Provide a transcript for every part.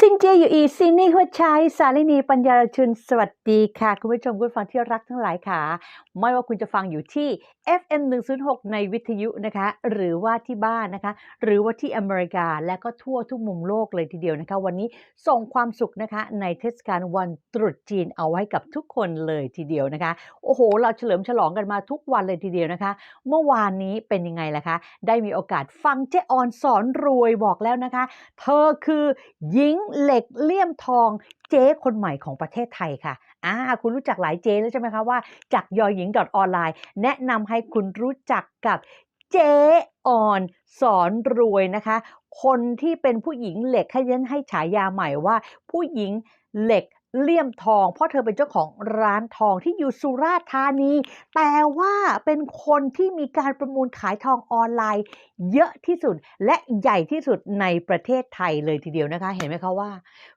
ซินเจียอยู่อีซินนี่หัวใจสาลินีปัญญารชุนสวัสดีค่ะ คุณผู้ชมคุณฟังที่รักทั้งหลายค่ะ ไม่ว่าคุณจะฟังอยู่ที่ FM 106 ในวิทยุนะคะ หรือว่าที่บ้านนะคะ หรือว่าที่อเมริกาและก็ทั่วทุกมุมโลกเลยทีเดียวนะคะ วันนี้ส่งความสุขนะคะ ในเทศกาลวันตรุษจีนเอาไว้กับทุกคนเลยทีเดียวนะคะ โอ้โห เราเฉลิมฉลองกันมาทุกวันเลยทีเดียวนะคะ เมื่อวานนี้เป็นยังไงล่ะคะ ได้มีโอกาสฟังเจ๊ออนสอนรวยบอกแล้วนะคะ เธอคือหญิงเหล็กเลี่ยมทองเจ๊คนใหม่ของประเทศไทยค่ะอ่าคุณรู้จักหลายเจ๊แล้วใช่ไหมคะว่าจากยอหญิง.ออนไลน์แนะนำให้คุณรู้จักกับเจ๊ออนสอนรวยนะคะ คนที่เป็นผู้หญิงเหล็กให้ยันให้ฉายาใหม่ว่าผู้หญิงเหล็ก เลี่ยมทอง เพราะเธอเป็นเจ้าของร้านทองที่อยู่สุราษฎร์ธานี แต่ว่าเป็นคนที่มีการประมูลขายทองออนไลน์ เยอะที่สุดและใหญ่ที่สุดในประเทศไทยเลยทีเดียวนะคะ เห็นไหมคะว่า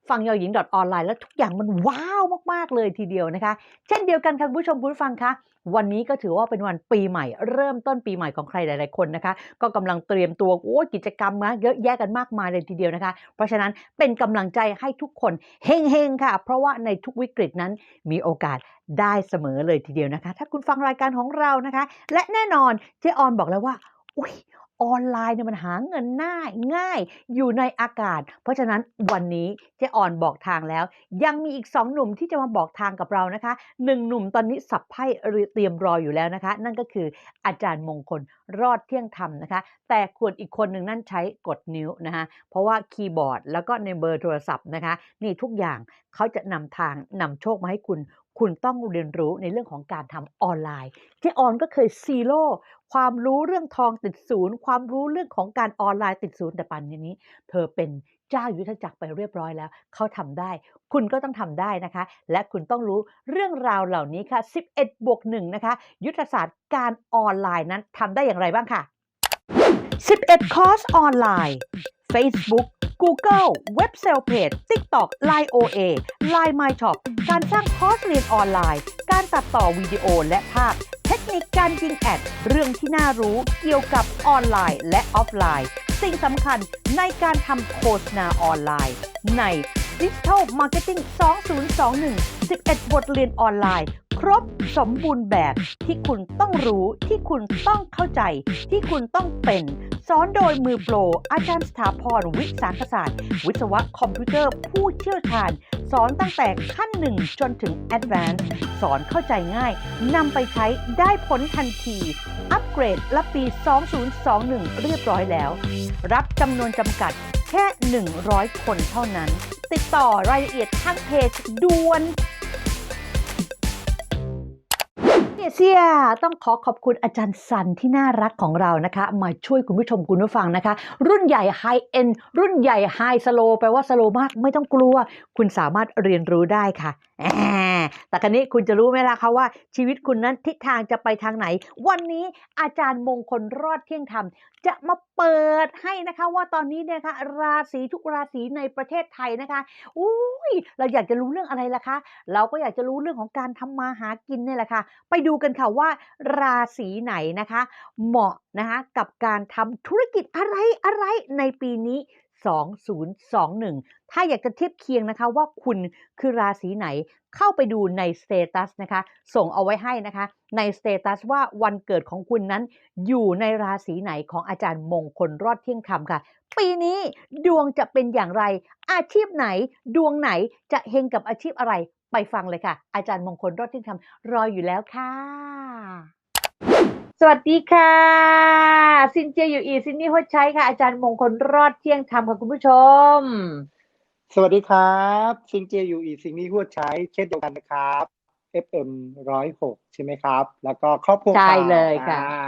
ฟังยอหญิงออนไลน์แล้วทุกอย่างมันว้าวมากๆเลยทีเดียวนะคะ เช่นเดียวกันค่ะคุณผู้ชมคุณผู้ฟังคะ วันนี้ก็ถือว่าเป็นวันปีใหม่ เริ่มต้นปีใหม่ของใครหลาย ๆ คนนะคะ ก็กำลังเตรียมตัวโอ้กิจกรรมนะเยอะแยะกันมากมายเลยทีเดียวนะคะ เพราะฉะนั้นเป็นกำลังใจให้ทุกคนเฮงๆค่ะ เพราะว่าในทุกวิกฤตนั้นมีโอกาสได้เสมอเลยทีเดียวนะคะ ถ้าคุณฟังรายการของเรานะคะ และแน่นอนเจ๊ออนบอกแล้วว่าอุ้ย ออนไลน์เนี่ยมันหาเงินง่ายง่ายอยู่ในอากาศ เพราะฉะนั้นวันนี้เจ๊อ่อนบอกทางแล้ว ยังมีอีกสองหนุ่มที่จะมาบอกทางกับเรานะคะหนึ่งหนุ่มตอนนี้สับไพ่เตรียมรออยู่แล้วนะคะ นั่นก็คืออาจารย์มงคลรอดเที่ยงธรรมนะคะ แต่ควรอีกคนหนึ่งนั่นใช้กดนิ้วนะคะ เพราะว่าคีย์บอร์ดแล้วก็ในเบอร์โทรศัพท์นะคะ นี่ทุกอย่างเขาจะนำทางนำโชคมาให้คุณ คุณต้องเรียนรู้ในเรื่องของการทำออนไลน์เจ๊ออนก็เคยซีโร่ความรู้เรื่องทองติดศูนย์ ความรู้เรื่องของการออนไลน์ติดศูนย์แต่ปันนี้ เธอเป็นเจ้ายุทธจักรไปเรียบร้อยแล้ว เขาทำได้ คุณก็ต้องทำได้นะคะ และคุณต้องรู้เรื่องราวเหล่านี้ค่ะ 11บวก1นะคะ ยุทธศาสตร์การออนไลน์นั้นทำได้อย่างไรบ้างค่ะ 11 คอร์สออนไลน์ Facebook Google เว็บเซลเพจ TikTok Line OA Line My Shop การสร้างคอร์สเรียนออนไลน์ การตัดต่อวิดีโอและภาพ เทคนิคการยิงแอด เรื่องที่น่ารู้เกี่ยวกับออนไลน์และออฟไลน์ สิ่งสำคัญในการทำโฆษณาออนไลน์ ใน Digital Marketing 2021 11 บทเรียนออนไลน์ ครบสมบูรณ์แบบที่คุณต้องรู้ที่คุณต้องเข้าใจ ที่คุณต้องเป็น สอนโดยมือโปร อาจารย์สถาพรวิสาขศาสตร์ วิศวะคอมพิวเตอร์ผู้เชี่ยวชาญ สอนตั้งแต่ขั้น1จนถึง Advanced สอนเข้าใจง่ายนำไปใช้ได้ผลทันที อัปเกรดรับปี 2021 เรียบร้อยแล้ว รับจำนวนจำกัดแค่ 100 คนเท่านั้น ติดต่อรายละเอียดทางเพจด่วน เซียต้องขอขอบคุณอาจารย์สันที่น่ารักของเรานะคะ มาช่วยคุณผู้ชมคุณผู้ฟังนะคะ รุ่นใหญ่ไฮเอ็นรุ่นใหญ่ไฮสโลแปลว่าสโลมากไม่ต้องกลัว คุณสามารถเรียนรู้ได้ค่ะแหมแต่ครั้นี้คุณจะรู้ไหมล่ะคะว่า ชีวิตคุณนั้นทิศทางจะไปทางไหน วันนี้อาจารย์มงคลรอดเที่ยงธรรมจะมา เปิดให้นะคะว่าตอนนี้เนี่ยคะราศีทุกราศีในประเทศไทยนะคะอุ้ยเราอยากจะรู้เรื่องอะไรล่ะคะ เราก็อยากจะรู้เรื่องของการทำมาหากินเนี่ยแหละค่ะ ไปดูกันค่ะว่า ราศีไหนนะคะ เหมาะนะคะกับการทำธุรกิจอะไรอะไรในปีนี้ 2021 ถ้าอยากจะเทียบเคียงนะคะว่าคุณคือราศีไหนเข้าไปดูในสเตตัสนะคะ ส่งเอาไว้ให้นะคะ ในสเตตัสว่าวันเกิดของคุณนั้น อยู่ในราศีไหนของอาจารย์มงคลรอดเที่ยงธรรมค่ะ ปีนี้ดวงจะเป็นอย่างไร อาชีพไหน ดวงไหนจะเฮงกับอาชีพอะไรไปฟังเลยค่ะ อาจารย์มงคลรอดเที่ยงธรรมรออยู่แล้วค่ะ สวัสดีค่ะ ซินเจียอยู่อีซินนี่หัวใช้ค่ะ อาจารย์มงคลรอดเที่ยงธรรมค่ะคุณผู้ชม สวัสดีครับซิงเจอยู่อีซิงนี่หัวใช้เช่นเดียวกันนะครับ FM ร้อยหกใช่ไหมครับ แล้วก็ครอบครัวใช่ข่าวเลยค่ะอ่า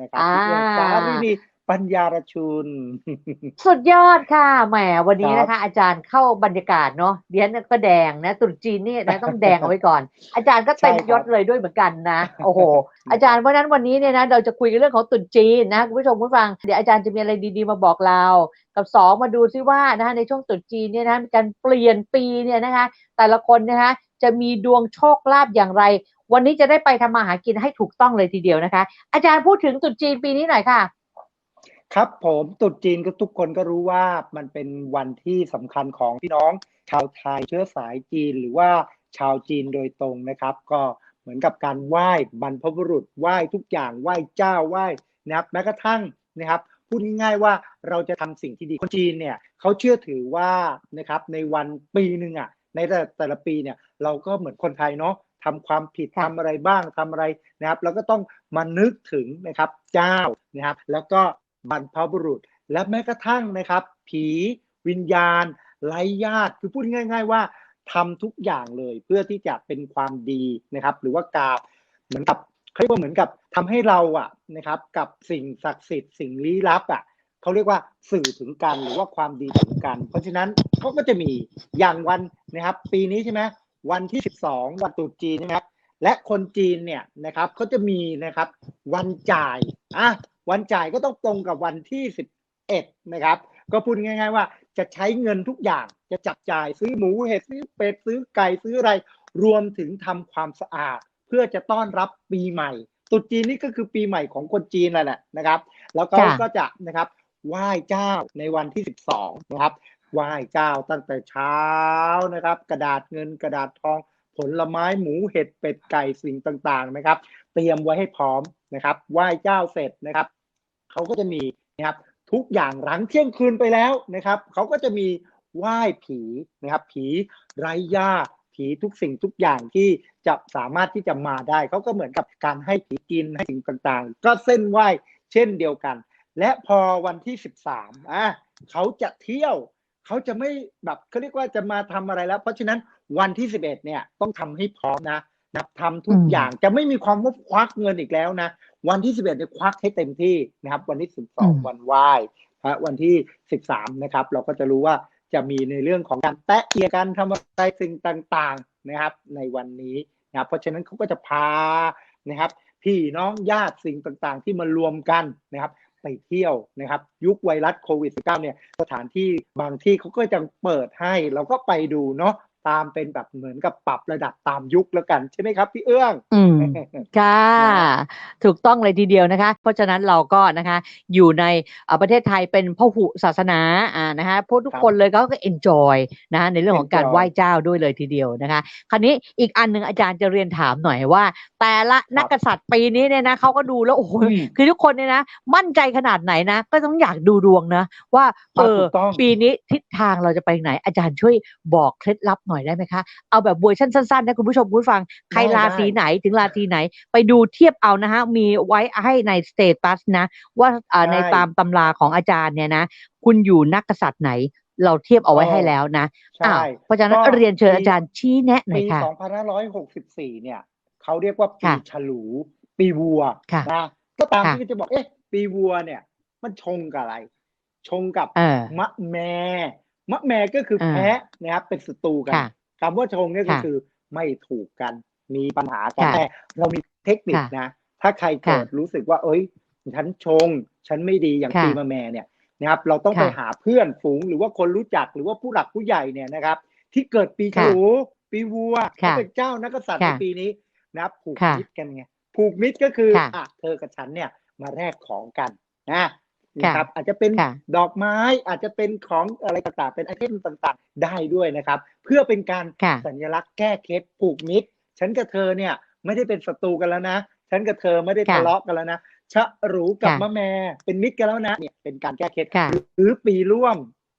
นะครับอ่าพี่เอื้องฟ้าวินี ปัญญารชุน สุดยอดค่ะ แหม วันนี้ครับนะคะ อาจารย์เข้าบรรยากาศเนาะเดียนก็แดงนะตรุษจีนนี่นะต้องแดงเอาไว้ก่อน อาจารย์ก็เต็มใช่ครับยศเลยด้วยเหมือนกันนะ โอ้โห อาจารย์เพราะฉะนั้นวันนี้เนี่ยนะเราจะคุยกันเรื่องของตรุษจีนนะคุณผู้ชมคุณผู้ฟัง เดี๋ยวอาจารย์จะมีอะไรดีๆมาบอกเรา กับสองมาดูซิว่านะคะในช่วงตรุษจีนเนี่ยนะมีการเปลี่ยนปีเนี่ยนะคะ แต่ละคนนะคะจะมีดวงโชคลาภอย่างไร วันนี้จะได้ไปทำมาหากินให้ถูกต้องเลยทีเดียวนะคะ อาจารย์พูดถึงตรุษจีนปีนี้หน่อยค่ะ ครับผมตรุษจีนก็ทุกคนก็รู้ว่ามันเป็นวันที่สำคัญของพี่น้อง ชาวไทยเชื้อสายจีนหรือว่าชาวจีนโดยตรงนะครับ ก็เหมือนกับการไหว้บรรพบุรุษไหว้ทุกอย่างไหว้เจ้าไหว้นะครับแม้กระทั่งนะครับพูดง่ายๆว่าเราจะทำสิ่งที่ดีคนจีนเนี่ยเขาเชื่อถือว่านะครับในวันปีหนึ่งอะในแต่แต่ละปีเนี่ยเราก็เหมือนคนไทยเนาะทำความผิดค่ะทำอะไรบ้างทำอะไรนะครับแล้วก็ต้องมานึกถึงนะครับเจ้านะครับ แล้วก็ บรรพบุรุษ และแม้กระทั่งนะครับ ผีวิญญาณไร้ญาติคือพูดง่าย ๆ ว่าทำทุกอย่างเลยเพื่อที่จะเป็นความดีนะครับ หรือว่ากาบเหมือนกับเขาเรียกว่าเหมือนกับทำให้เราอะนะครับ กับสิ่งศักดิ์สิทธิ์สิ่งลี้ลับอะเขาเรียกว่าสื่อถึงกันหรือว่าความดีถึงกัน เพราะฉะนั้นเขาก็จะมีอย่างวันนะครับ ปีนี้ใช่ไหมวันที่ 12 วันตรุษจีนใช่ไหมครับและคนจีนเนี่ยนะครับเขาจะมีนะครับวันจ่ายอะ วันจ่ายก็ต้องตรงกับวันที่ 11 นะครับ ก็พูดง่าย ๆ ว่าจะใช้เงินทุกอย่างจะจับจ่ายซื้อหมูเห็ดซื้อเป็ดซื้อไก่ซื้ออะไร รวมถึงทำความสะอาด เพื่อจะต้อนรับปีใหม่ตรุษจีนนี่ก็คือปีใหม่ของคนจีนนั่นแหละนะครับ แล้วเขาค่ะก็จะนะครับไหว้เจ้าในวันที่ 12 นะครับไหว้เจ้าตั้งแต่เช้านะครับ กระดาษเงินกระดาษทองผลไม้หมูเห็ดเป็ดไก่สิ่งต่างๆนะครับ เตรียมไว้ให้พร้อมนะครับไหว้เจ้าเสร็จนะครับ เขาก็จะมีนะครับทุกอย่างหลังเที่ยงคืนไปแล้วนะครับเขาก็จะมีไหว้ผีนะครับ ผีไร้ญาผีทุกสิ่งทุกอย่างที่จะสามารถที่จะมาได้เขาก็เหมือนกับการให้ผีกินให้สิ่งต่างๆ ก็เส้นไหว้เช่นเดียวกัน และพอวันที่ 13อะเขาจะเที่ยวเขาจะไม่แบบเขาเรียกว่าจะมาทำอะไรแล้ว เพราะฉะนั้นวันที่ 11เนี่ยต้องทำให้พร้อมนะนะทำทุกอย่างจะไม่มีความว่ควักเงินอีกแล้วนะวันที่ 11เนี่ยควักให้เต็มที่นะครับ วันที่ 12 วันไหว้ฮะวันที่ 13 นะครับ เราก็จะรู้ว่าจะมีในเรื่องของการแตะเอียกันทำอะไรสิ่งต่าง ๆนะครับ ในวันนี้นะครับเพราะฉะนั้นเขาก็จะพานะครับพี่น้องญาติสิ่งต่างๆ ที่มารวมกันนะครับ ไปเที่ยวนะครับ ยุคไวรัสโควิด -19 เนี่ยสถานที่บางที่เขาก็จะเปิดให้ เราก็ไปดูเนาะ ตามเป็นแบบเหมือนกับปรับระดับตามยุคแล้วกันใช่ไหมครับพี่เอื้อง อืมค่ะ ถูกต้องเลยทีเดียวนะคะ เพราะฉะนั้นเราก็นะคะ อยู่ในเอ่อประเทศไทยเป็นพหุศาสนาอ่านะคะพวกทุกครับคนเลยก็ก็เอนจอยนะคะในเรื่องของการ enjoy ไหว้เจ้าด้วยเลยทีเดียวนะคะ คราวนี้อีกอันหนึ่งอาจารย์จะเรียนถามหน่อยว่า แต่ละนักกษัตริย์ปีนี้เนี่ยนะเขาก็ดูแล้วโอ้โหอืมคือทุกคนเนี่ยนะ มั่นใจขนาดไหนนะ ก็ต้องอยากดูดวงนะ ว่าเออ่าอถูกต้องปีนี้ทิศทางเราจะไปไหนอาจารย์ช่วยบอกเคล็ดลับหน่อยได้ไหมคะ เอาแบบเวอร์ชันสั้นๆนะคุณผู้ชมคุณผู้ฟัง ใครได้ราศีได้ไหนถึงราศีไหน ไปดูเทียบเอานะฮะ มีไว้ให้ในสเตตัสนะ ว่าอ่าใช่ในตามตำราของอาจารย์เนี่ยนะ คุณอยู่นักกษัตริย์ไหนเราเทียบเอาไว้ให้แล้วนะใช่อ้าวเพราะฉะนั้นก็เรียนเชิญปีอาจารย์ชี้แนะหน่อยปีค่ะ2564 เนี่ยเขาเรียกว่าปีค่ะฉลู ปีวัวค่ะนะก็ตามค่ะที่จะบอกเอ๊ะ ปีวัวเนี่ย มันชงกับอะไร ชงกับเออมะแม มะแมก็คือเออแพะนะครับ เป็นศัตรูกันค่ะคำว่าชงเนี่ยก็ค่ะคือไม่ถูกกัน มีปัญหากันค่ะแต่เรามีเทคนิคค่ะนะ ถ้าใครเกิดค่ะรู้สึกว่า เอ้ย ฉันชง ฉันไม่ดีอย่างค่ะปีมะแมเนี่ยนะครับ เราต้องไปค่ะหาเพื่อนฝูงหรือว่าคนรู้จักหรือว่าผู้หลักผู้ใหญ่เนี่ยนะครับ ที่เกิดปีฉค่ะลูปีวัวค่ะเขาเป็นเจ้านักกษัตริย์ในค่ะปีนี้นะครับผูกค่ะมิตรกันไงผูกมิตรก็คือค่ะอะเธอกับฉันเนี่ยมาแลกของกันนะค่ะ นะครับอาจจะเป็นค่ะดอกไม้อาจจะเป็นของอะไรต่างๆ เป็นไอเทมต่างๆ ได้ด้วยนะครับ เพื่อเป็นการค่ะสัญลักษณ์แก้เคล็ดผูกมิตร ฉันกับเธอเนี่ยไม่ได้เป็นศัตรูกันแล้วนะ ฉันกับเธอไม่ได้ค่ะทะเลาะกันแล้วนะชะหรูกับค่ะมะแมเป็นมิตรกันแล้วนะเนี่ยเป็นการแก้เคล็ดค่ะหรือปีร่วม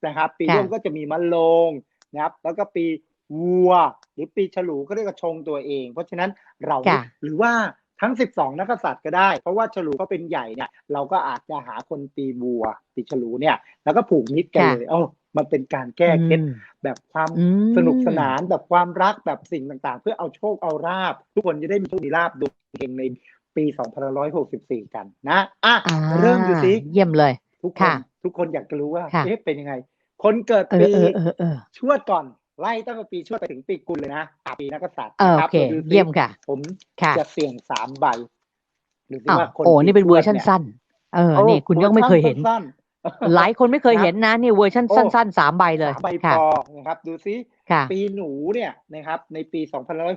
นะครับ ปีค่ะร่วมก็จะมีมะโรงนะครับ แล้วก็ปีวัว หรือปีฉลูก็เรียกว่าชงตัวเอง เพราะฉะนั้นเราค่ะหรือว่า ทั้ง 12 นักกษัตริย์ก็ได้ เพราะว่าฉลูก็เป็นใหญ่เนี่ยเราก็อาจจะหาคนปีวัวปีฉลูเนี่ย แล้วก็ผูกมิตรกันค่ะเลยเอ้ามันเป็นการแก้เคล็ดอืมแบบความอืมสนุกสนานแบบความรักแบบสิ่งต่างๆ เพื่อเอาโชคเอาราบ ทุกคนจะได้มีโชคมีลาบดวงเฮงในปี2564 กันนะอะอ่าเริ่มดูสิเยี่ยมเลย ทุกคนค่ะทุกคนอยากจะรู้ว่าค่ะเอ๊ะเป็นยังไง คนเกิดเออปีเออเออเออชวดก่อน ไล่ตั้งแต่ปีชวดไปถึงปีกุลเลยนะอะปีนักกษัตริย์เออนะคโอรับเคมาดูสิเยี่ยมค่ะ ผมค่ะจะเสี่ยงสามใบดูสิอ้าวว่าคนโอ้นี่เป็นปีเวอร์ชันยสั้น เออโอ้นี่คุณก็ไม่เคยเห็นวอร์ชัสั้นๆหลายคนไม่เคยเห็นนะนี่เวอร์ชันโอ้สั้นๆสามใบเลยสามใบพค่ะอนะครับ ดูซิค่ะปีหนูเนี่ยนะครับ ในปี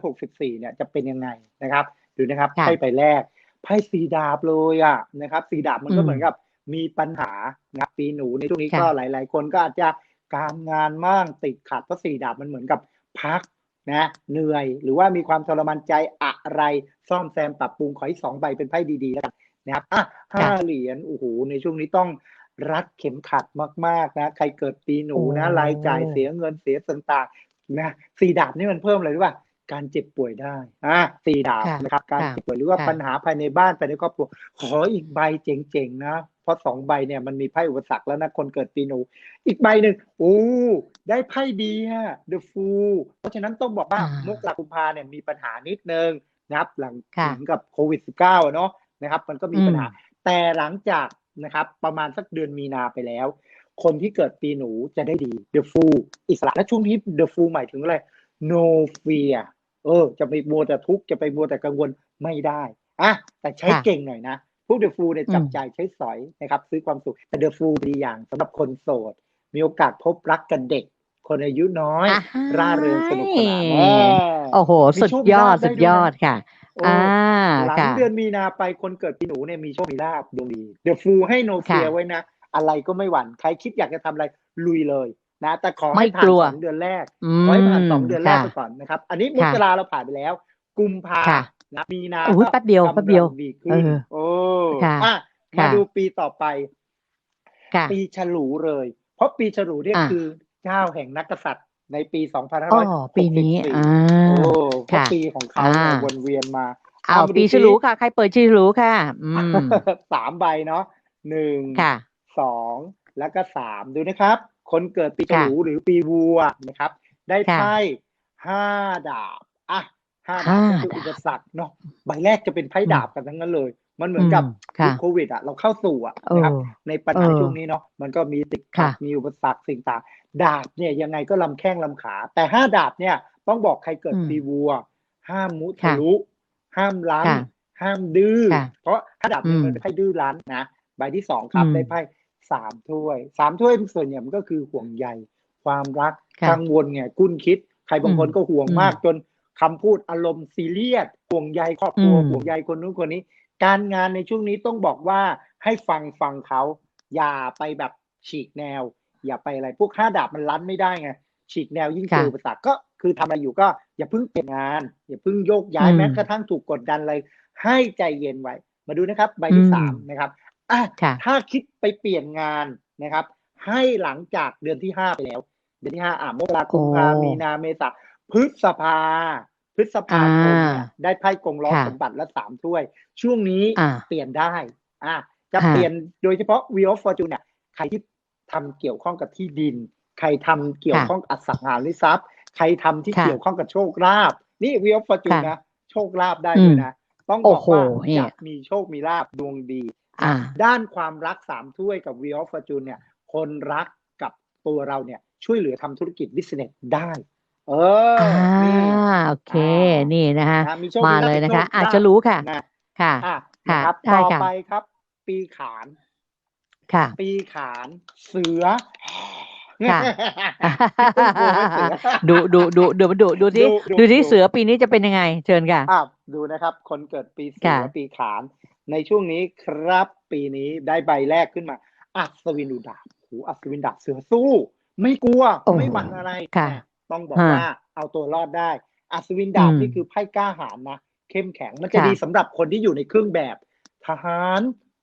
2564เนี่ยจะเป็นยังไงนะครับ ดูนะครับค่ะไพ่ใบแรกไพ่สีดาบเลยอะนะครับ สีดาบมันก็อืมเหมือนกับมีปัญหานะครับปีหนูในช่วงนี้ค่ะก็หลาย ๆ คนก็อาจจะ การงานมากติดขัดเพราะสี่ดาบมันเหมือนกับพักนะเหนื่อยหรือว่ามีความทรมานใจอะไรซ่อมแซมปรับปรุงขอให้สองใบเป็นไพ่ดีๆแล้วกันนะครับอะห้าเหรียญโอ้โหในช่วงนี้ต้องรัดเข็มขัดมากๆนะ ใครเกิดปีหนูนะโอ้รายจ่ายเสียเงินเสียต่างๆนะสี่ดาบนี่มันเพิ่มอะไรรู้ป่ะ การเจ็บป่วยได้อะสี่ดาบค่ะนะครับ การค่ะเจ็บป่วยหรือว่าค่ะปัญหาภายในบ้านภายในครอบครัวขออีกใบเจ๋งๆนะเพราะสองใบเนี่ยมันมีไพ่อุปสรรคแล้วนะคนเกิดปีหนู อีกใบหนึ่งโอ้ได้ไพ่ดีฮะ The Fool เพราะฉะนั้นต้องบอกว่าอ่ามกรากุมภาเนี่ยมีปัญหานิดนึงนะครับ หลังค่ะถึงกับโควิด -19 อะเนาะนะครับ มันก็มีอืมปัญหา แต่หลังจากนะครับ ประมาณสักเดือนมีนาไปแล้ว คนที่เกิดปีหนูจะได้ดี The Fool อิสระและช่วงนี้ The Fool หมายถึงอะไร no fear เออ จะไปมัวแต่ทุกข์จะไปมัวแต่กังวลไม่ได้อะแต่ใช้ค่ะเก่งหน่อยนะพวกเดอะฟูเนี่ยจับอืมจ่ายใช้สอยนะครับ ซื้อความสุขแต่เดอะฟูดีอย่างสำหรับคนโสด มีโอกาสพบรักกับเด็ก คนอายุน้อยอ่าฮะร่าเริงสนุกสนานโอ้โหมีสุดโชคยอดลาภได้สุดยอดด้วยนะค่ะโอ้อ่าหลังค่ะเดือนมีนาไปคนเกิดปีหนูเนี่ยมีโชคมีลาบดวงดีเดอะฟูให้โนเฟียค่ะไว้นะอะไรก็ไม่หวั่นใครคิดอยากจะทำอะไรลุยเลย นะแต่ขอไม่ให้ผ่ากนลัวสองเดือนแรกอืขอให้ผ่านมสองเดือนแรกค่ะไปก่อนนะครับ อันนี้มค่ะกราเราผ่านไปแล้ว กุมภาค่ะนะมีนาโอ้ยก็แป๊บเดียวแป๊บเดียวกำลังดีขึ้นเออโอ้ค่ะอะค่ะมาดูปีต่อไปค่ะปีฉลูเลย เพราะปีฉลูเนี่ยอะคือเจ้าแห่งนักกษัตริย์ในปีอ๋อ2564ปีนี้อ่าโอ้เพราะค่ะปีของเขาเนี่ยอ่าวนเวียนมาอ้าวเอามาดูปีสิฉลูค่ะ ใครเปิดฉลูค่ะอืมสามใบเนาะหนึ่งค่ะสองแล้วก็สามดูนะครับ คนเกิดปีฉค่ะลูหรือปีวัวนะครับ ได้ค่ะไพ่ห้าดาบอะห้าดาบห้าก็คือดาบอุปสรรคเนาะใบแรกจะเป็นไพ่อืมดาบกันทั้งนั้นเลย มันเหมือนกับอืมค่ะยุคโควิดอะเราเข้าสู่อะเออนะครับในปัญหาเออช่วงนี้เนาะมันก็มีติดขัดค่ะมีอุปสรรคสิ่งต่างดาบเนี่ยยังไงก็ลำแข้งลำขา แต่ห้าดาบเนี่ยต้องบอกใครเกิดอืมปีวัว ห้ามมุทะค่ะลุ ห้ามล้างค่ะห้ามดื้อค่ะเพราะห้าดาบเนี่ยอืมมันเป็นไพ่ดื้อรั้นนะใบที่สองครับอืมได้ไพ่ สามถ้วยสามถ้วยส่วนใหญ่มันก็คือห่วงใยความรักค่ะกังวลไงกุ้นคิด ใครบางคนอืมก็ห่วงอืมมากจนคำพูดอารมณ์ซีเรียสห่วงใยครอบครัวอืมห่วงใยคนนู้นคนนี้ การงานในช่วงนี้ต้องบอกว่าให้ฟังฟังเขา อย่าไปแบบฉีกแนว อย่าไปอะไรพวกห้าดาบมันลั้นไม่ได้ไงฉีกแนวยิ่งเจค่ะออุปสรรคก็คือทำอะไรอยู่ก็ อย่าเพิ่งเปลี่ยนงาน อย่าเพิ่งโยกย้ายอืมแม้กระทั่งถูกกดดันอะไรให้ใจเย็นไว้ มาดูนะครับ ใบที่อืมสามนะครับ อะค่ะถ้าคิดไปเปลี่ยนงานนะครับ ให้หลังจากเดือนที่ห้าไปแล้ว เดือนที่ห้าอ่ามกราคมพาโอ้มีนาเมษาพฤษภา พฤษภาคมเนี่ยอ่าได้ไพ่กงล้อค่ะสมบัติและสามถ้วย ช่วงนี้อ่าเปลี่ยนได้อะจะค่ะเปลี่ยนโดยเฉพาะ Wheel of Fortune เนี่ยใครที่ทำเกี่ยวข้องกับที่ดิน ใครทำเกี่ยวข้องกับอสังหาริมทรัพย์ ใครทำที่ค่ะเกี่ยวข้องกับโชคลาภนี่ Wheel of Fortune ค่ะนะ โชคลาภได้อืมด้วยนะ ต้องบโอ้อกโหว่าเนี่จะยมีโชคมีลาภดวงดีอ่า ด้านความรักสามถ้วยกับ Wheel of Fortune เนี่ย คนรักกับตัวเราเนี่ย ช่วยเหลือทำธุรกิจ business ได้ เอออ่านี่โอเคอ่านี่นะคะนะมีโชคมาลภเลยนะคะโชอาจลาภจะรู้ค่ะนะค่ะอะค่ะนะครับได้ต่อค่ะไปครับ ปีขานค่ะ ปีขานเสือค่ะพี่ตุ้มกลัวไหมเสือดูดูดูดูดูดูที่ดูดูดูที่ดูเสือปีนี้จะเป็นยังไง เชิญค่ะอ้าวดูนะครับ คนเกิดปีเสือค่ะปีขาน ในช่วงนี้ครับปีนี้ได้ใบแรกขึ้นมา อัศวินดูดาบโหอัศวินดาบเสือสู้ ไม่กลัวโอ้ไม่หวั่นอะไรค่ะแต่ต้องบอกฮะว่าเอาตัวรอดได้ อัศวินดาบอืมนี่คือไพ่กล้าหาญนะ เข้มแข็งมันจะค่ะดีสำหรับคนที่อยู่ในเครื่องแบบ ทหาร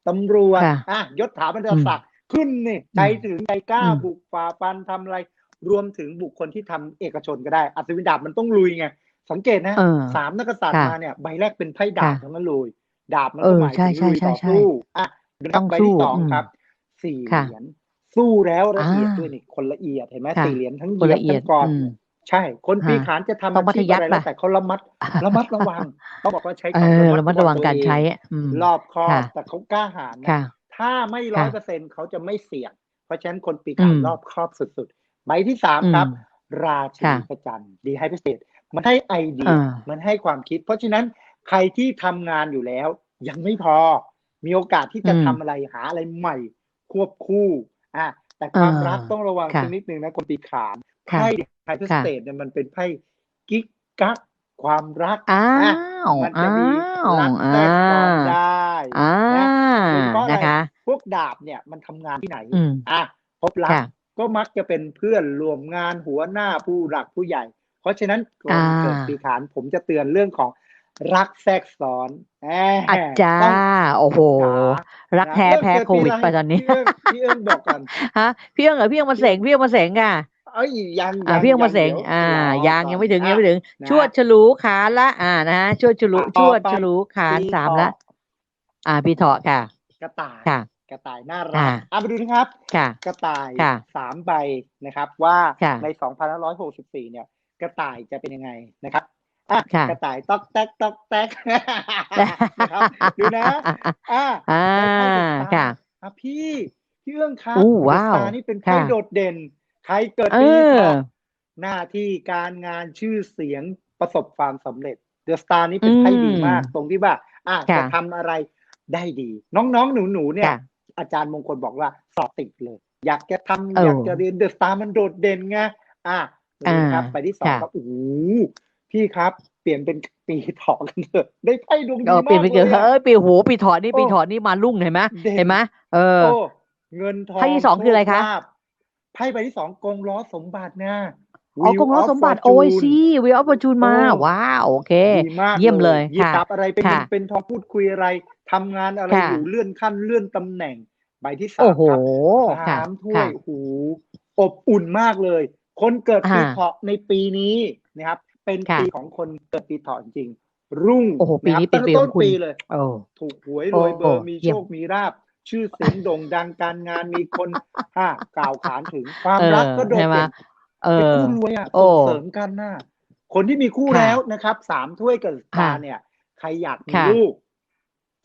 ตำรวจค่ะอะยศถาบรรดาศักดิ์ขึ้นนี่ใจถึงใจกล้าอืมบุกฝ่าฟันทำอะไร รวมถึงบุคคลที่ทำเอกชนก็ได้ อัศวินดาบมันต้องลุยไงสังเกตนะเออสามนักกษัตริย์ค่ะมาเนี่ยใบแรกเป็นไพ่ดาบค่ะทั้งนั้นเลย ดาบมันเอก็อหมายใช่ถึงใช่ลุยใช่ต่อใช่สู้อะดูนะต้องใบที่สู้สองอืมครับ สี่เหค่ะรียญสู้แล้วละเอียดอ่าด้วยนี่คนละเอียดเห็นไหมค่ะสี่เหรียญทั้งเหคนยียบละเอียทั้ดงกอดอืมใช่ คนปีฮะขานจะทำต้องอาชีพมัธยัสอะไรถ์แล้วปะแต่เขาระมัดระมัดระวังเขาบอกว่าใช้เอความอระมัดระมัดระวังตัวการเองใช้อะอืมรอบคอบค่ะแต่เขากล้าหาญนะค่ะถ้าไม่ร้ค่ะอยเปอร์เซ็นเขาจะไม่เสี่ยง เพราะฉะนั้นคนปีอืขานมรอบครอบสุดๆใบที่สามอืครับมราชิค่ะนีพระจันทร์ดีให้พิเศษมันให้ไอเดียอ่ามันให้ความคิด เพราะฉะนั้น ใครที่ทำงานอยู่แล้ว ยังไม่พอ มีโอกาสที่จะอืมทำอะไรหาอะไรใหม่ ควบคู่อะแต่ความอ่ารักต้องระวังค่ะสักนิดนึงนะคนปีขานค่ะไพ่ไพ่พิค่ะเศษเนี่ยมันเป็นไพ่กิ๊กกักความรักอ้าอะวมันจะอ้ามีวรักแทรอ่ากซ้อนได้อ่าโดยเฉพาะอะไรนะคะพวกดาบเนี่ยมันทำงานที่ไหนอืมอะพบรักค่ะก็มักจะเป็นเพื่อนรวมงานหัวหน้าผู้หลักผู้ใหญ่ เพราะฉะนั้นก่อนอ่าเกิดปีขานผมจะเตือนเรื่องของ รักแทรกซ้อนแหมอาจาต้องโอ้โห รักแท้นะแพ้เริ่มโควิดเกิไปตอนนี้พี่เอิ้งพี่เอิ้งบอกก่อนฮะพี่เอิงเหรอพี่เอิงมาเสงพี่เอิงมาเสงค่ะเอ้ยยังอ่ายังพี่เอิงมาเสงดี๋ยวอ่ารอยังก่อนยังไม่ถึงอะยังไม่ถึงนะชวดฉลูขานละ อ่านะฮะชวดฉลูอะชต่อวดไปฉลูขานปีสามเถาะละ อ่าพี่เถาะค่ะ กระต่ายค่ะ กระต่ายน่าอ่ารักอะมาดูนะครับค่ะ กระต่ายค่ะสามใบนะครับ ว่าค่ะใน2564เนี่ย กระต่ายจะเป็นยังไงนะครับอะค่ะ กระต่ายตอกแตกตอกแตกนะครับดูนะอะอ่าแล้วไพ่เดอะสตาร์ค่ะอะพี่พี่เอื้องครับอู้เดอะว้าสวตาร์นี่เป็นไพ่ค่ะโดดเด่น ใครเกิดเอปีอเถาะหน้าที่การงานชื่อเสียงประสบความสำเร็จเดอะสตาร์นี่เป็นไพ่ดีมาก ตรงที่ว่าอะค่ะจะทำอะไรได้ดี น้องๆหนูๆเนี่ยค่ะอาจารย์มงคลบอกว่าสอบติดเลย อยากจะทำเอออยากจะเรียนเดอะสตาร์มันโดดเด่นไงอะดูนะครับอ่าไปที่สองค่ะครับโอ้โห พี่ครับเปลี่ยนเป็นปีเถาะกันเถอะได้ไพ่ดวงดีเออมาเปลี่ยนกไปเลเกิดยอะเอ้ยปีโหปีเถาะนี่โอ้ปีเถาะนี่มาลุ่งเห็นไหมเด่นเห็นไหมเออโอ้เงินทองไพ่ที่สองคืออะไรคะโชลาภไพ่ใบที่สองกงล้อสมบัตินะอ๋อกงล้อ Wheel of สมบัติ Fortune โอ้ยสิวิวอัปจูนมาโอ้ว้าวโอเคดีมากเยี่ยมเลยหยิบค่ะจับอะไรเป็นค่ะเงินเป็นทองพูดคุยอะไรทำงานอะไรค่ะอยู่เลื่อนขั้นเลื่อนตำแหน่ง ใบที่สาโอ้มโหครับค่ะสามถ้วค่ะยโอ้โหอบอุ่นมากเลย คนเกิดปีอ่าเถาะในปีนี้นะครับ เป็นค่ะปีของคนเกิดปีเถาะจริงๆรุ่งโอ้โหปีนี้ะครับเป็นปีตั้ของต้นคุณปีเลยโอ้ถูกหวยโอ้รวยเบอร์มีเยี่โชยมคมีราบ ชื่อเสียงโด่งดังการงานมีคนฮ่ากล่าวขานถึงความเออรักก็โดดใช่ไหมเด่นเอเป็นอคู่รวยอะโอ้ส่งเสริมกันน่ะคนที่มีคู่ค่ะแล้วนะครับสามถ้วยกับสตาค่ะร์เนี่ย ใครอยากมีค่ะลูก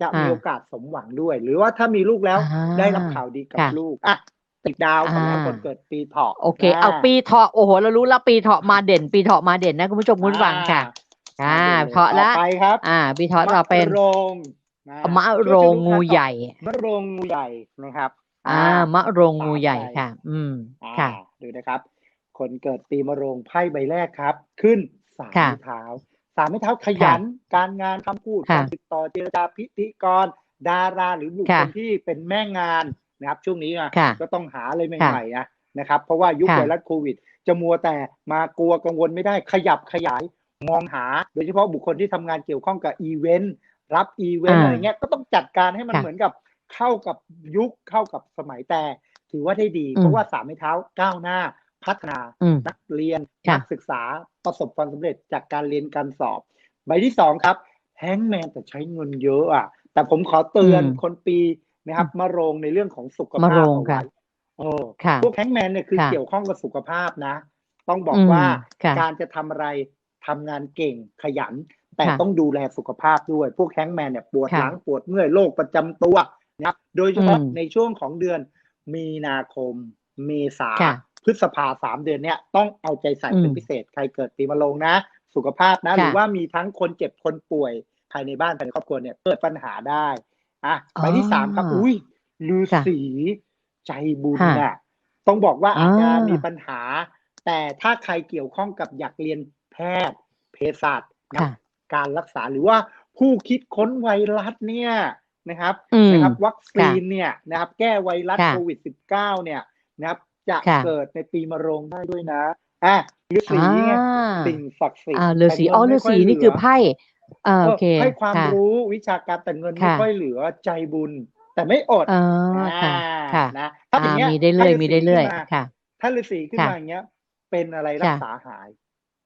จะมีอ่าโอกาสสมหวังด้วย หรือว่าถ้ามีลูกแล้วอ่าได้รับข่าวดีกับค่ะลูกอะ ติดดาวกันแล้วอ่าคนเกิดปีเถาะโอเค เอาปีเถาะโอ้โหเรารู้แล้วปีเถาะมาเด่น ปีเถาะมาเด่นนะคุณผู้ชมคุณผู้ฟังค่ะ อ่าอ่เถาะละต่อไปครับ อ่า ปีเถาะเราเป็นมะโรงนะมะโรงงูใหญ่มะโรงงูใหญ่นะครับ อ่ามะโรงงูใหญ่ต่อไปค่ะ อืมอ่าค่ะดูนะครับ คนเกิดปีมะโรงไพ่ใบแรกครับ ขึ้นสามค่ะไม้เท้าสามไม้เท้าขยัน การงานคำพูดค่ะการติดต่อเจรจาพิธีกร ดาราหรือบุคคค่ะลที่เป็นแม่งาน นะครับ ช่วงนี้นะค่ะก็ต้องหาอะไรค่ะใหม่ๆนะนะครับ เพราะว่ายุคค่ะไวรัสโควิด จะมัวแต่มากลัวกังวลไม่ได้ขยับขยายมองหา โดยเฉพาะบุคคลที่ทำงานเกี่ยวข้องกับอีเวนต์รับอีเวนต์อ่าอะไรเงี้ยก็ต้องจัดการให้มันค่ะเหมือนกับเข้ากับยุคเข้ากับสมัยแต่ ถือว่าได้ดีอืมเพราะว่าสามไม้เท้าก้าวหน้า พัฒนาอืมนักเรียนค่ะนักศึกษาประสบความสำเร็จจากการเรียนการสอบ ใบที่สองครับแฮงแมนแต่ใช้เงินเยอะอะแต่ผมขอเตือนอืมคนปี นะครับมาโรงในเรื่องของสุขมะภาโรพงเอาค่ะไว้โอ้ค่ะพวกแฮงแมนเนี่ยคือค่ะเกี่ยวข้องกับสุขภาพนะ ต้องบอกอืมว่าค่ะการจะทำอะไรทำงานเก่งขยัน แต่ค่ะต้องดูแลสุขภาพด้วย พวกแฮงแมนเนี่ยปวดค่ะหลังปวดเมื่อยโรคประจำตัวนะครับโดยเฉพาะอืมในช่วงของเดือนมีนาคม เมษาค่ะพฤษภาสามเดือนเนี่ยต้องเอาใจใส่อืมเป็นพิเศษ ใครเกิดปีมะโรงนะ สุขภาพนะค่ะหรือว่ามีทั้งคนเจ็บคนป่วยภายในบ้านภายในครอบครัวเนี่ยเกิดปัญหาได้ อะอ๋อใบที่สามครับ อุ้ยฤาค่ะษีใจบุญค่ะน่ะต้องบอกว่าอาจจะอ่ามีมีปัญหา แต่ถ้าใครเกี่ยวข้องกับอยากเรียนแพทย์เภสัชนะค่ะการรักษาหรือว่าผู้คิดค้นไวรัสเนี่ยนะครับอืมนะครับวัคซีนเนี่ยนะครับ แก้ไวรัสค่ะโควิด -19 เนี่ยนะครับจะค่ะเกิดในปีมะโรงได้ด้วยนะอะฤาษีอ่าไงสิ่งศักดิ์สิทธิ์อ่าฤาษีแต่อ๋อเงิฤาไม่ค่ษียนี่คือเหลืไพ่อ่าโอเค ให้ความค่ะรู้วิชาการแต่เงินไม่ค่ะค่อยเหลือใจบุญ แต่ไม่อดอ๋อค่ะอ่าค่ะนะถ้าอย่างอ่าเงี้ยมีได้เรื่อยถ้ามีได้เรื่อยขึ้นมาค่ะ ถ้าฤาษีขึ้นค่ะมาอย่างเงี้ย เป็นอะไรรักค่ะษาหาย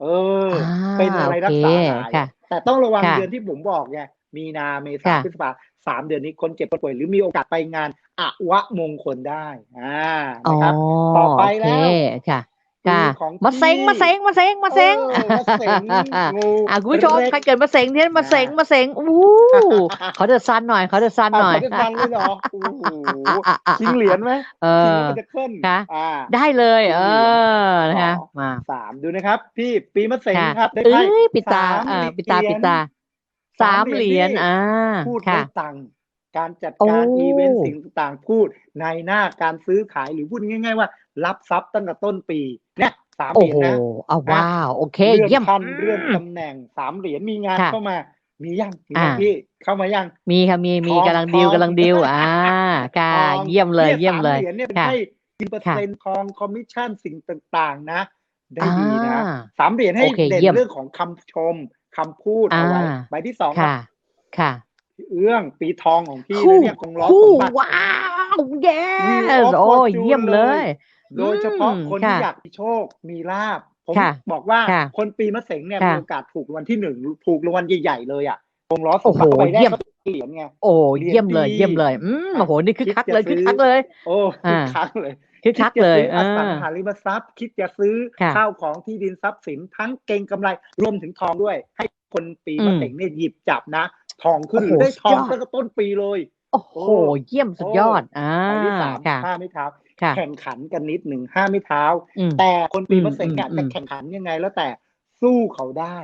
เอออ่าเป็นอะไรรักษาหายโอเคค่ะแต่ต้องระวังค่ะเดือนที่ผมบอกไงมีนาเมษาค่ะพฤษภาสามเดือนนี้คนเจ็บคนป่วยหรือมีโอกาสไปงานอวะมงคลได้อ่าอ๋อนะครับต่อไปโอเคแล้วค่ะ ค่ะปีของมาเซ็งพี่มาเซ็งมาเซ็งมาเซ็งเออมาเซ็งงูอะคุณผู้ชมเล็กใครเกิดมาเซ็งที่มาเซ็งอ่ามมาเซ็งอู้ขอเดือดซันหน่อยขอเดือดซันหน่อยะเขาจะฟังเลยเหรอโอ้โหอะอะอะชิงเหรียญไหมเอชิงอแล้วมันจะขึ้นค่ะอ่าได้เลยเออชิงเหรียญนะคะอ๋อมาสามดูนะครับ พี่ปีมะเซ็งค่ะครับได้เอ้ไพ่ยปิดตาสามเออเหรียญปิดตาปิดตาสามเหรียญพี่อ่าพูดค่ะได้ตังค์การจัดโอ้การอีเวนต์สิ่งต่างๆพูดในหน้าการซื้อขายหรือพูดง่าย ๆ ว่า รับทรัพย์ตั้งแต่ต้นปีเนี่ยสามเหโอ้รียญโหนะเอาว้าวโอเคเลื่อนเยี่ยมขั้นอืมเลื่อนตำแหน่งสามเหรียญมีงานค่ะเข้ามา มียังมีอ่ายังพี่เข้ามายัง มีค่ะมีมีทองกำลังดิวทองกำลังดิวอ่าค่ะทองเยี่ยมเลยนี่เยี่ยมเลยสาเหรียญเนี่ยเป็นค่ะให้กินเปอร์เซ็นต์ทองคอมมิชชั่นสิ่งต่างๆ นะ ได้ดีนะอ่าสามเหรียญให้โอเคเด่นเยี่ยมเรื่องของคำชมคำพูดเอาไว้อ่าใบที่สองครับค่ะ ค่ะเอื้องปีทองของพี่คู่นะเนี่ยคงล้อคู่สมบัติว้าวเย้ Wheel of โอ้ย Fortune เยี่ยมเลย โดยเฉพาะอืมคนที่ค่ะอยากมีโชคมีลาบผมค่ะบอกว่าค่ะคนปีมะเสงเนี่ยค่ะมีโอกาสถูกรางวัลที่หนึ่งถูกรางวัลใหญ่ๆเลยอะวงล้อสโอ้มโหบัติใบแรกเยี่ยมก็เป็นเหรียญไงโอ้เหรียญเยี่ยมเลยดีเยี่ยมเลยอืมอะโอ้โหนี่คึกคิดคักจะเลยคึกซื้อคักเลยโอ้อ่าคึกคักเลยคึกคักจะเลยซื้อออ่าสังหาริมทรัพย์ คิดจะซื้อค่ะข้าวของที่ดินทรัพย์สินทั้งเก่งกำไรรวมถึงทองด้วย ให้คนปีมะเสงเนี่ยหยิบจับนะ ทองขึ้นหรือโอ้โหได้ทองสุดยอดตั้งแต่ต้นปีเลย โอ้โหโอ้เยี่ยมสุดยอดอ่าใบที่สามค่ะห้าไม่เท้าค่ะ แข่งขันกันนิดหนึ่งห้าไม่เท้าอืมแต่คนปีอืมมะเสงเนี่ยอืมจะแข่งขันยังไงแล้วแต่สู้เขาได้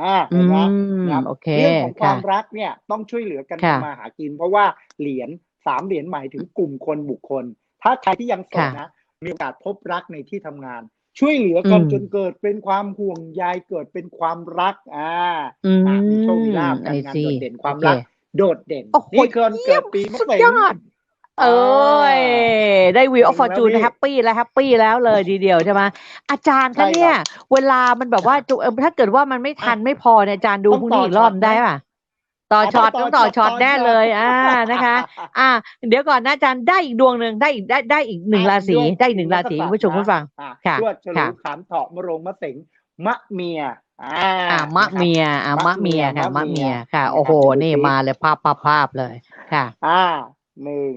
อ่าเห็นไหมอืมนะครับโอเคเรื่องของคค่ะวามรักเนี่ยต้องช่วยเหลือกันค่ะทำมาหากิน เพราะว่าเหรียญสามเหรียญหมายถึงกลุ่มคนบุคคล ถ้าใครที่ยังโสดค่ะนะมีโอกาสพบรักในที่ทำงาน ช่วยเหลือกันอืมจนเกิดเป็นความห่วงใยเกิดเป็นความรักอ่าอืมอะมีโชคมีลาภไอการงานซีโดดเด่นความโอเครัก โดดเด่นโอ้โหนี่คือวันเกิดปีมะสุดเสงยอด เอ้ย ได้วิวออฟฟอร์จูนจริงแล้วพี่แฮปปี้แล้วแฮปปี้แล้วเลยทีเดียวใช่ไหมอาจารย์ใช่คะเนี่ยครับเวลามันแบบว่าจุเอ่อถ้าเกิดว่ามันไม่ทันไม่พอเนี่ยอาจารย์ดูต้องพรุ่งนี้อีกรอบต่อช็อตได้ไหมป่ะต่อช็อตต้องต่อช็อตแน่เลยอ่านะคะ อ่า เดี๋ยวก่อนนะอาจารย์ได้อีกดวงหนึ่งได้อีกได้ได้อีกหนึ่งอะราศีดวงได้อีกหนึ่งราศีดวงคุณผู้ชมกษัตริย์คุณฟังอะค่ะชวดฉลูค่ะขามเถาะมะโรงมะเสงมะเมียอ่าอ่ามะนะครับเมียอ่ามะมะเมียเมียค่ะมะมะเมีเมียยค่ะนะครับโอ้โหดูนี่สิมาเลยภาพภาพภาพเลยค่ะ อ่าหนึ่ง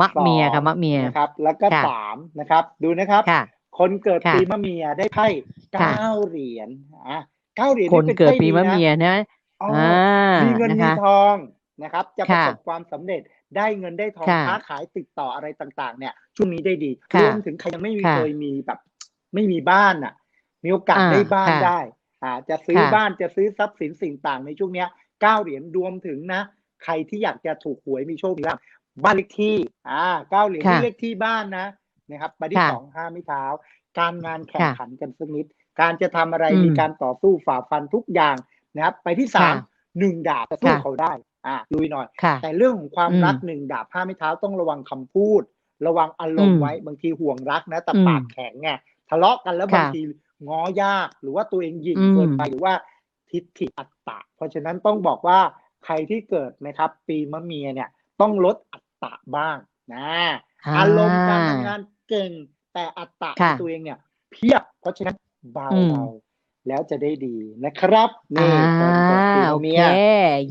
มะเมียค่ะสองมะเมียนะครับ แล้วก็ค่ะสามนะครับ ดูนะครับค่ะคนเกิดค่ะปีมะเมียได้ไพ่ค่ะเก้าเหรียญอะเก้าเหรียญคนนี่เป็นเกิดไพ่ปีดีมะนะเมียนะอ๋ออ่ามีเงินนะมีคะทองนะครับ จะประค่ะสบความสำเร็จได้เงินได้ทองค่ะค้าขายติดต่ออะไรต่างๆ เนี่ย ช่วงนี้ได้ดีค่ะรวมถึงใครยังไม่มีค่ะเคยมีแบบ ไม่มีบ้านอะ มีโอกาสอ่าได้บ้านค่ะได้ อ่า จะซื้อค่ะบ้านจะซื้อทรัพย์สินสิ่งต่างในช่วงเนี้ยเก้าเหรียญรวมถึงนะใครที่อยากจะถูกหวยมีโชคมีลาภ บ้านเลขที่ อ่าเก้าเหรียญค่ะที่เลขที่บ้านนะนะครับใบที่ค่ะสองห้าไม่เท้า การงานแข่งค่ะขันกันสักนิด การจะทำอะไรอืมมีการต่อสู้ฝ่าฟันทุกอย่างนะครับ ไปที่สามค่ะหนึ่งดาบจะสู้ค่ะเขาได้ อ่าลุยหน่อยค่ะแต่เรื่องของความอืมรักหนึ่งดาบห้าไม่เท้าต้องระวังคำพูด ระวังอารมอืณ์มไว้บางทีห่วงรักนะแต่อืมปากแข็งไงทะเลาะกันแล้วค่ะบางทีง้อยาก หรือว่าตัวเองหยิ่งอืมเกินไปหรือว่าทิฏฐิอัตตะ เพราะฉะนั้นต้องบอกว่าใครที่เกิดนะครับ ปีมะเมียเนี่ย ต้องลดอั ตตะบ้างนะอารมณ์การทำงานเก่งแต่อัตตะในค่ะตัวเองเนี่ย เพียบเพราะฉะนั้นเบาอืมเบา แล้วจะได้ดีนะครับนี่อ่าคนเกิดปีโอมะเคเมีย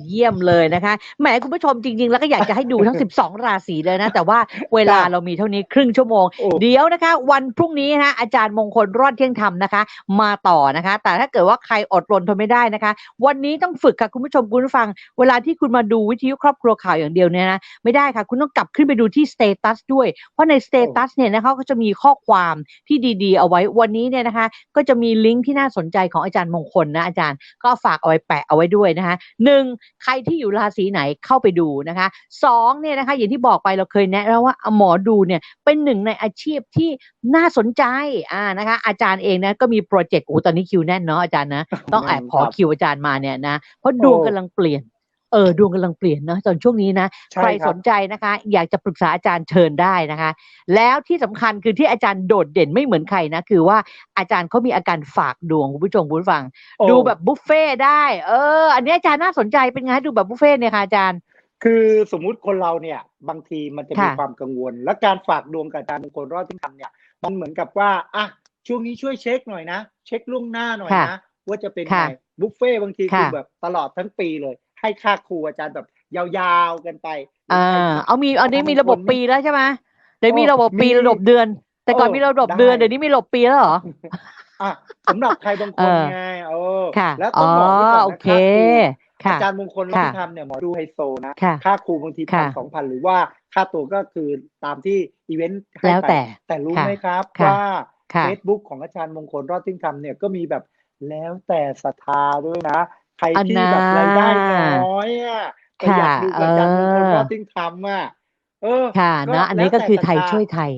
เยี่ยมเลยนะคะแหมคุณผู้ชมจริง ๆ แล้วก็อยากจะให้ดูทั้ง 12 ราศีเลยนะ แต่ว่าเวลาจ้ะเรามีเท่านี้ครึ่งชั่วโมงโอ้เดี๋ยวนะคะ วันพรุ่งนี้นะอาจารย์มงคลรอดเที่ยงธรรมนะคะ มาต่อนะคะ แต่ถ้าเกิดว่าใครอดรนทนไม่ได้นะคะ วันนี้ต้องฝึกค่ะคุณผู้ชมคุณผู้ฟัง เวลาที่คุณมาดูวิทยุครอบครัวข่าวอย่างเดียวเนี่ยนะไม่ได้ค่ะ คุณต้องกลับขึ้นไปดูที่สเตตัสด้วย เพราะในสเตตัสเนี่ยนะคะก็จะมีข้อความที่ดี ๆ เอาไว้วันนี้เนี่ยนะคะ ก็จะมีลิงก์ที่น่าสนใจของอาจารย์มงคลนะอาจารย์ก็ฝากเอาไว้แปะเอาไว้ด้วยนะคะหนึ่งใครที่อยู่ราศีไหนเข้าไปดูนะคะสองเนี่ยนะคะอย่างที่บอกไปเราเคยแนะแล้วว่าหมอดูเนี่ยเป็นหนึ่งในอาชีพที่น่าสนใจอ่านะคะอาจารย์เองนะก็มีโปรเจกต์โอ้ตอนนี้คิวแน่นเนาะอาจารย์นะต้องแอบขอคิวอาจารย์มาเนี่ยนะเพราะดวงกำลังเปลี่ยน เออดวงกำลังเปลี่ยนเนาะตอนช่วงนี้นะใช่ใครครัสบนใจนะคะ อยากจะปรึกษาอาจารย์เชิญได้นะคะ แล้วที่สำคัญคือที่อาจารย์โดดเด่นไม่เหมือนใครนะคือว่าอาจารย์เขามีอาการฝากดวงคุณผู้ชมคุณผู้ฟังโอ้ดูแบบบุฟเฟ่ต์ได้เออ อันนี้อาจารย์น่าสนใจเป็นไงดูแบบบุฟเฟ่ต์เนี่ยค่ะอาจารย์ คือสมมุติคนเราเนี่ย บางทีมันจะมีค่ะความกังวล และการฝากดวงกับอาจารย์มงคลรอดที่ทำเนี่ย มันเหมือนกับว่าอะช่วงนี้ช่วยเช็คหน่อยนะ เช็คล่วงหน้าหน่อยค่ะนะว่าจะเป็นค่ะไงบุฟเฟ่ต์บางทีคือค่ะแบบตลอดทั้งปีเลย ให้ค่าครูอาจารย์แบบยาวๆกันไปหรืออ่าใครที่เอามีเอานี้มีระบบปีแล้วใช่ไหมเดี๋ยวมีระบบปีมีระบบเดือน แต่ก่อนโอ้มีระบบได้เดือนเดี๋ยวนี้มีระบบปีแล้วเหรออะสำหรับใครบางคเอนอไงเออค่ะแล้วอ๋ต้อองบอกไว้ก่อนโอนะเคค่าครูค่ะอาจารย์มงคลรอดค่ะที่ทำเนี่ยหมอดูไฮโซนะค่ะค่าครูบางทีพัค่ะนสองพันหรือว่าค่าตัวก็คือตามที่อีเวนต์ให้แล้วไปแต่แต่รู้ค่ะไหมครับค่ะว่าค่ะ Facebook ของอาจารย์มงคลรอดทิ้งธรรมเนี่ยก็มีแบบแล้วแต่ศรัทธาด้วยนะ ใครอันที่น่าแบบรายได้น้อยอะก็อยากค่ะดูกับอาจารย์มงคลเออรอดทิ้งธรรมอะเออค่ะก็นะอันนี้แล้วก็แต่คือไทยศรัทธาช่วยไทย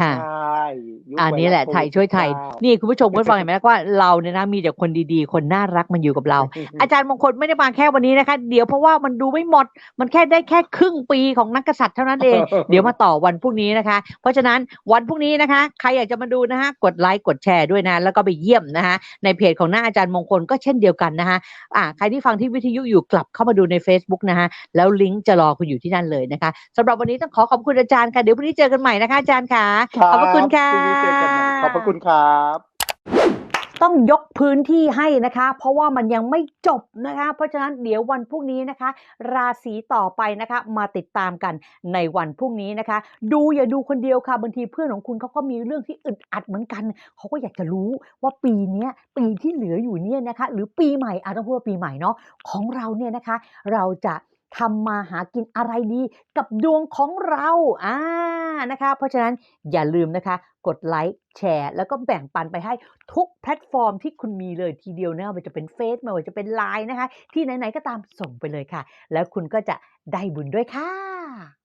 ค่ะใช่ยุคอันนี้แหละไวรัสไทยช่วยไทยโควิดนี่คุณผู้ชมก็ฟังเห็นไหมว่าเราเนี่ยนะมีแต่คนดีๆ คนน่ารักมันอยู่กับเรา อาจารย์มงคลไม่ได้มาแค่วันนี้นะคะ เดี๋ยวเพราะว่ามันดูไม่หมด มันแค่ได้แค่ครึ่งปีของนักกษัตริย์เท่านั้นเอง เดี๋ยวมาต่อวันพรุ่งนี้นะคะ เพราะฉะนั้นวันพรุ่งนี้นะคะ ใครอยากจะมาดูนะคะกดไลค์กดแชร์ด้วยนะ แล้วก็ไปเยี่ยมนะคะในเพจของหน้าอาจารย์มงคลก็เช่นเดียวกันนะคะอ่าใครที่ฟังที่วิทยุอยู่กลับเข้ามาดูใน Facebook นะคะแล้วลิงก์จะรอคุณอยู่ที่นั่นเลยนะคะสำหรับวันนี้ต้องขอขอบคุณอาจารย์ค่ะเดี๋ยวพรุ่งนี้เจอกันใหม่นะคะอาจารย์ค่ะรัขอบพระคุณค่ะพรุ่งนี้เจอกันใหม่ขอบพระคุณครับ ต้องยกพื้นที่ให้นะคะ เพราะว่ามันยังไม่จบนะคะ เพราะฉะนั้นเดี๋ยววันพรุ่งนี้นะคะ ราศีต่อไปนะคะ มาติดตามกันในวันพรุ่งนี้นะคะ ดูอย่าดูคนเดียวค่ะบางทีเพื่อนของคุณเขาก็มีเรื่องที่อึดอัดเหมือนกันเขาก็อยากจะรู้ว่าปีเนี้ยปีที่เหลืออยู่เนี่ยนะคะ หรือปีใหม่อาจต้องพูดว่าปีใหม่เนาะของเราเนี่ยนะคะ เราจะ ทำมาหากินอะไรดีกับดวงของเราอ่านะคะ เพราะฉะนั้นอย่าลืมนะคะ กดไลค์แชร์แล้วก็แบ่งปันไปให้ทุกแพลตฟอร์มที่คุณมีเลยทีเดียวนะไม่ว่าจะเป็นเฟซไม่ว่าจะเป็นไลน์นะคะ ที่ไหนๆก็ตามส่งไปเลยค่ะ แล้วคุณก็จะได้บุญด้วยค่ะ